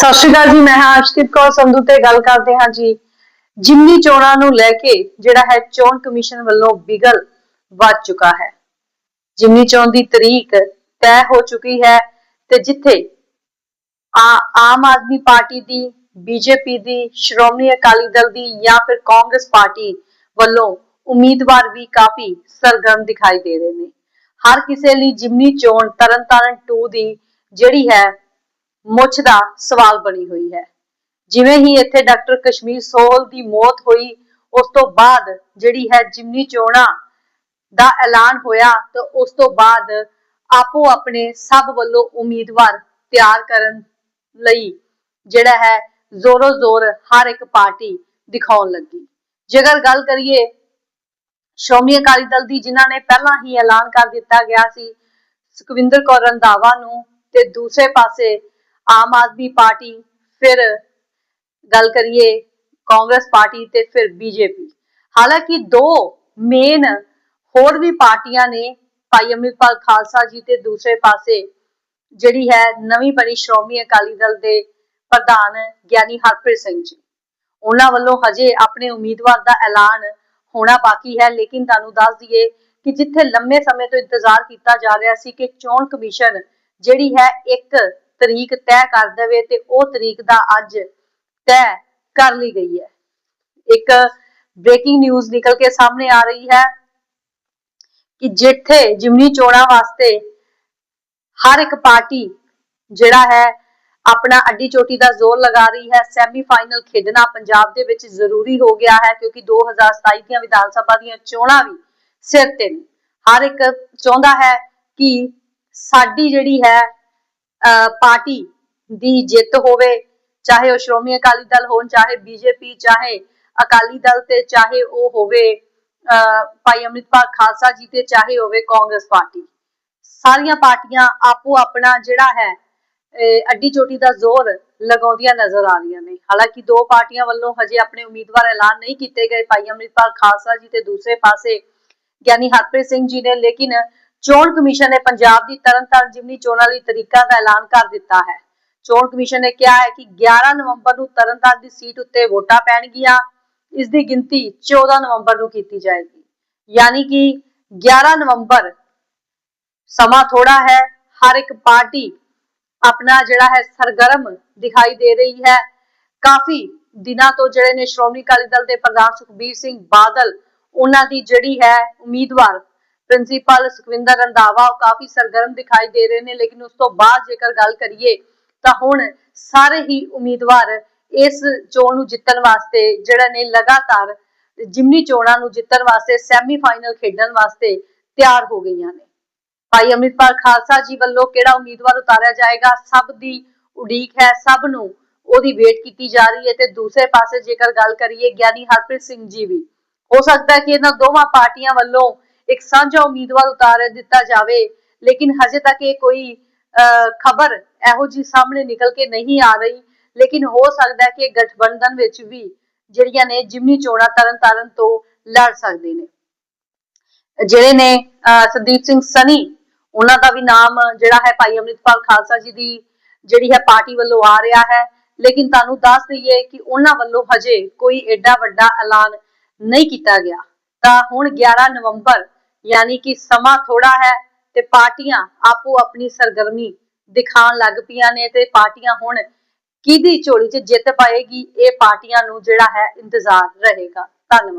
ਸਤਿ ਸ਼੍ਰੀ ਅਕਾਲ ਜੀ, ਮੈਂ ਹਾਂ ਅਰਸ਼ਦੀਪ ਕੌਰ, ਸੰਧੂ ਤੇ ਗੱਲ ਕਰਦੇ ਹਾਂ ਜੀ। ਜਿਮਨੀ ਚੋਣਾਂ ਨੂੰ ਲੈ ਕੇ ਜਿਹੜਾ ਹੈ ਚੋਣ ਕਮਿਸ਼ਨ ਵੱਲੋਂ ਬਿਗਲ ਵੱਜ ਚੁੱਕਾ ਹੈ। ਜਿਮਨੀ ਚੋਣ ਦੀ ਤਰੀਕ ਤੈਅ ਹੋ ਚੁੱਕੀ ਹੈ ਤੇ ਜਿੱਥੇ ਆਮ ਆਦਮੀ ਪਾਰਟੀ ਦੀ ਬੀਜੇਪੀ ਦੀ, ਸ਼੍ਰੋਮਣੀ ਅਕਾਲੀ ਦਲ ਦੀ ਜਾਂ ਫਿਰ ਕਾਂਗਰਸ ਪਾਰਟੀ ਵੱਲੋਂ ਉਮੀਦਵਾਰ ਵੀ ਕਾਫੀ ਸਰਗਰਮ ਦਿਖਾਈ ਦੇ ਰਹੇ ਨੇ। ਹਰ ਕਿਸੇ ਲਈ ਜਿਮਨੀ ਚੋਣ ਤਰਨਤਾਰਨ 2 ਦੀ ਜਿਹੜੀ ਹੈ ਮੁੱਛ ਦਾ ਸਵਾਲ ਬਣੀ ਹੋਈ ਹੈ। ਜਿਵੇਂ ਹੀ ਇੱਥੇ ਡਾਕਟਰ ਕਸ਼ਮੀਰ ਸੋਹਲ ਦੀ ਮੌਤ ਹੋਈ, ਉਸ ਤੋਂ ਬਾਅਦ ਜਿਹੜੀ ਹੈ ਜਿਮਨੀ ਚੋਣਾਂ ਦਾ ਐਲਾਨ ਹੋਇਆ ਤੇ ਉਸ ਤੋਂ ਬਾਅਦ ਆਪੋ ਆਪਣੇ ਸਭ ਵੱਲੋਂ ਉਮੀਦਵਾਰ ਤਿਆਰ ਕਰਨ ਲਈ ਜਿਹੜਾ ਹੈ ਜ਼ੋਰੋ ਜ਼ੋਰ ਹਰ ਇੱਕ ਪਾਰਟੀ ਦਿਖਾਉਣ ਲੱਗੀ। ਜੇਕਰ ਗੱਲ ਕਰੀਏ ਸ਼੍ਰੋਮਣੀ ਅਕਾਲੀ ਦਲ ਦੀ, ਜਿਨ੍ਹਾਂ ਨੇ ਪਹਿਲਾਂ ਹੀ ਐਲਾਨ ਕਰ ਦਿੱਤਾ ਗਿਆ ਸੀ, ਸੁਖਵਿੰਦਰ ਕੌਰ ਰੰਧਾਵਾ ਨੂੰ ਤੇ ਦੂਸਰੇ ਪਾਸੇ ਆਮ ਆਦਮੀ ਪਾਰਟੀ, ਫਿਰ ਗੱਲ ਕਰੀਏ ਕਾਂਗਰਸ ਪਾਰਟੀ ਤੇ ਫਿਰ ਬੀਜੇਪੀ। ਹਾਲਾਂਕਿ ਦੋ ਮੇਨ ਹੋਰ ਵੀ ਪਾਰਟੀਆਂ ਨੇ, ਭਾਈ ਅੰਮ੍ਰਿਤਪਾਲ ਖਾਲਸਾ ਜੀ ਤੇ ਦੂਸਰੇ ਪਾਸੇ, ਜਿਹੜੀ ਹੈ ਨਵੀਂ ਬਣੀ ਸ਼੍ਰੋਮਣੀ ਅਕਾਲੀ ਦਲ ਦੇ ਪ੍ਰਧਾਨ ਗਿਆਨੀ ਹਰਪ੍ਰੀਤ ਸਿੰਘ ਜੀ। ਉਹਨਾਂ ਵੱਲੋਂ ਹਜੇ ਆਪਣੇ ਉਮੀਦਵਾਰ ਦਾ ਐਲਾਨ ਹੋਣਾ ਬਾਕੀ ਹੈ, ਲੇਕਿਨ ਤੁਹਾਨੂੰ ਦੱਸ ਦਈਏ ਕਿ ਜਿੱਥੇ ਲੰਮੇ ਸਮੇਂ ਤੋਂ ਇੰਤਜ਼ਾਰ ਕੀਤਾ ਜਾ ਰਿਹਾ ਸੀ ਕਿ ਚੋਣ ਕਮਿਸ਼ਨ ਜਿਹੜੀ ਹੈ ਇੱਕ ਤਰੀਕ ਤੈਅ ਕਰ ਦੇਵੇ ਤੇ ਉਹ ਤਰੀਕ ਦਾ ਅੱਜ ਤੈਅ ਕਰ ਲਈ ਗਈ ਹੈ। ਇੱਕ ਬ੍ਰੇਕਿੰਗ ਨਿਊਜ਼ ਨਿਕਲ ਕੇ ਸਾਹਮਣੇ ਆ ਰਹੀ ਹੈ ਕਿ ਜਿੱਥੇ ਜਿਮਨੀ ਚੋਣਾਂ ਵਾਸਤੇ ਹਰ ਇੱਕ ਪਾਰਟੀ ਜਿਹੜਾ ਹੈ ਆਪਣਾ ਅੱਡੀ ਚੋਟੀ ਦਾ ਜ਼ੋਰ ਲਗਾ ਰਹੀ ਹੈ। ਸੈਮੀਫਾਈਨਲ ਖੇਡਣਾ ਪੰਜਾਬ ਦੇ ਵਿੱਚ ਜ਼ਰੂਰੀ ਹੋ ਗਿਆ ਹੈ ਕਿਉਂਕਿ 2027 ਦੀਆਂ ਵਿਧਾਨ ਸਭਾ ਦੀਆਂ ਚੋਣਾਂ ਵੀ ਸਿਰ ਤੇ ਨੇ। ਹਰ ਇੱਕ ਚਾਹੁੰਦਾ ਹੈ ਕਿ ਸਾਡੀ ਜਿਹੜੀ ਹੈ ਪਾਰਟੀ ਦੀ ਜਿੱਤ ਹੋਵੇ, ਚਾਹੇ ਉਹ ਸ਼੍ਰੋਮਣੀ ਅਕਾਲੀ ਦਲ ਹੋਣ, ਚਾਹੇ ਬੀਜੇਪੀ, ਚਾਹੇ ਅਕਾਲੀ ਦਲ ਤੇ, ਚਾਹੇ ਉਹ ਹੋਵੇ ਭਾਈ ਅੰਮ੍ਰਿਤਪਾਲ ਖਾਲਸਾ ਜੀ ਤੇ, ਚਾਹੇ ਹੋਵੇ ਕਾਂਗਰਸ ਪਾਰਟੀ। ਸਾਰੀਆਂ ਪਾਰਟੀਆਂ ਆਪੋ ਆਪਣਾ ਜਿਹੜਾ ਹੈ ਅੱਡੀ ਚੋਟੀ ਦਾ ਜ਼ੋਰ ਲਗਾਉਂਦੀਆਂ ਨਜ਼ਰ ਆ ਰਹੀਆਂ ਨੇ। ਹਾਲਾਂਕਿ ਦੋ ਪਾਰਟੀਆਂ ਵੱਲੋਂ ਹਜੇ ਆਪਣੇ ਉਮੀਦਵਾਰ ਐਲਾਨ ਨਹੀਂ ਕੀਤੇ ਗਏ, ਭਾਈ ਅੰਮ੍ਰਿਤਪਾਲ ਖਾਲਸਾ ਜੀ ਤੇ ਦੂਸਰੇ ਪਾਸੇ ਗਿਆਨੀ ਹਰਪ੍ਰੀਤ ਸਿੰਘ ਜੀ ਨੇ, ਲੇਕਿਨ ਚੋਣ ਕਮਿਸ਼ਨ ਨੇ ਪੰਜਾਬ ਦੀ ਤਰਨਤਾਰਨ ਜ਼ਿਮਨੀ ਚੋਣਾਂ ਲਈ ਤਰੀਕਾ ਦਾ ਐਲਾਨ ਕਰ ਦਿੱਤਾ ਹੈ। ਚੋਣ ਕਮਿਸ਼ਨ ਨੇ ਕਿਹਾ ਹੈ ਕਿ 11 ਨਵੰਬਰ ਨੂੰ ਤਰਨਤਾਰਨ ਦੀ ਸੀਟ ਉੱਤੇ ਵੋਟਾਂ ਪੈਣਗੀਆਂ। ਇਸ ਦੀ ਗਿਣਤੀ 14 ਨਵੰਬਰ ਨੂੰ ਕੀਤੀ ਜਾਏਗੀ। ਯਾਨੀ ਕਿ 11 ਨਵੰਬਰ ਸਮਾਂ ਥੋੜਾ ਹੈ। ਹਰ ਇੱਕ ਪਾਰਟੀ ਆਪਣਾ ਜਿਹੜਾ ਹੈ ਸਰਗਰਮ ਦਿਖਾਈ ਦੇ ਰਹੀ ਹੈ। ਕਾਫੀ ਦਿਨਾਂ ਤੋਂ ਜਿਹੜੇ ਨੇ ਸ਼੍ਰੋਮਣੀ ਅਕਾਲੀ ਦਲ ਦੇ ਪ੍ਰਧਾਨ ਸੁਖਬੀਰ ਸਿੰਘ ਬਾਦਲ, ਉਹਨਾਂ ਦੀ ਜਿਹੜੀ ਹੈ ਉਮੀਦਵਾਰ ਪ੍ਰਿੰਸੀਪਲ ਸੁਖਵਿੰਦਰ ਰੰਧਾਵਾ ਉਹ ਕਾਫੀ ਸਰਗਰਮ ਦਿਖਾਈ ਦੇ ਰਹੇ ਨੇ, ਲੇਕਿਨ ਉਸ ਤੋਂ ਬਾਅਦ ਜੇਕਰ ਗੱਲ ਕਰੀਏ ਤਾਂ ਹੁਣ ਸਾਰੇ ਹੀ ਉਮੀਦਵਾਰ ਇਸ ਚੋਣ ਨੂੰ ਜਿੱਤਣ ਵਾਸਤੇ ਜਿਹੜਾ ਨੇ ਲਗਾਤਾਰ ਜਿਮਨੀ ਚੋਣਾਂ ਨੂੰ ਜਿੱਤਣ ਵਾਸਤੇ ਸੈਮੀਫਾਈਨਲ ਖੇਡਣ ਵਾਸਤੇ ਤਿਆਰ ਹੋ ਗਈਆਂ ਨੇ। ਭਾਈ ਅੰਮ੍ਰਿਤਪਾਲ ਖਾਲਸਾ ਜੀ ਵੱਲੋਂ ਕਿਹੜਾ ਉਮੀਦਵਾਰ ਉਤਾਰਿਆ ਜਾਏਗਾ? ਸਭ ਦੀ ਉਡੀਕ ਹੈ, ਸਭ ਨੂੰ ਉਹਦੀ ਵੇਟ ਕੀਤੀ ਜਾ ਰਹੀ ਹੈ ਤੇ ਦੂਸਰੇ ਪਾਸੇ ਜੇਕਰ ਗੱਲ ਕਰੀਏ, ਗਿਆਨੀ ਹਰਪ੍ਰੀਤ ਸਿੰਘ ਜੀ ਵੀ। ਹੋ ਸਕਦਾ ਹੈ ਕਿ ਇਹਨਾਂ ਦੋਵਾਂ ਪਾਰਟੀਆਂ ਵੱਲੋਂ ਇੱਕ ਸਾਂਝਾ ਉਮੀਦਵਾਰ ਉਤਾਰ ਦਿੱਤਾ ਜਾਵੇ, ਲੇਕਿਨ ਹਜੇ ਤੱਕ ਇਹ ਕੋਈ ਖਬਰ ਇਹੋ ਜੀ ਸਾਹਮਣੇ ਨਿਕਲ ਕੇ ਨਹੀਂ ਆ ਰਹੀ। ਲੇਕਿਨ ਹੋ ਸਕਦਾ ਹੈ ਕਿ ਗਠਬੰਧਨ ਵਿੱਚ ਵੀ ਜਿਹੜੀਆਂ ਨੇ ਜਿਮਨੀ ਚੋਣਾਂ ਤਰਨ ਤੋਂ ਲੜ ਸਕਦੇ ਨੇ। ਜਿਹੜੇ ਨੇ ਸੰਦੀਪ ਸਿੰਘ ਸਨੀ, ਉਹਨਾਂ ਦਾ ਵੀ ਨਾਮ ਜਿਹੜਾ ਹੈ ਭਾਈ ਅਮਰਿਤਪਾਲ ਖਾਲਸਾ ਜੀ ਦੀ ਜਿਹੜੀ ਹੈ ਪਾਰਟੀ ਵੱਲੋਂ ਆ ਰਿਹਾ ਹੈ। ਲੇਕਿਨ ਤੁਹਾਨੂੰ ਦੱਸ ਦਈਏ ਕਿ ਉਹਨਾਂ ਵੱਲੋਂ ਹਜੇ ਕੋਈ ਐਡਾ ਵੱਡਾ ਐਲਾਨ ਨਹੀਂ ਕੀਤਾ ਗਿਆ। ਤਾਂ ਹੁਣ 11 ਨਵੰਬਰ ਯਾਨੀ ਕਿ ਸਮਾਂ ਥੋੜਾ ਹੈ ਤੇ ਪਾਰਟੀਆਂ ਆਪੋ ਆਪਣੀ ਸਰਗਰਮੀ ਦਿਖਾਉਣ ਲੱਗ ਪਈਆਂ ਨੇ ਤੇ ਪਾਰਟੀਆਂ ਹੁਣ ਕਿਹਦੀ ਝੋਲੀ 'ਚ ਜਿੱਤ ਪਾਏਗੀ, ਇਹ ਪਾਰਟੀਆਂ ਨੂੰ ਜਿਹੜਾ ਹੈ ਇੰਤਜ਼ਾਰ ਰਹੇਗਾ। ਧੰਨਵਾਦ।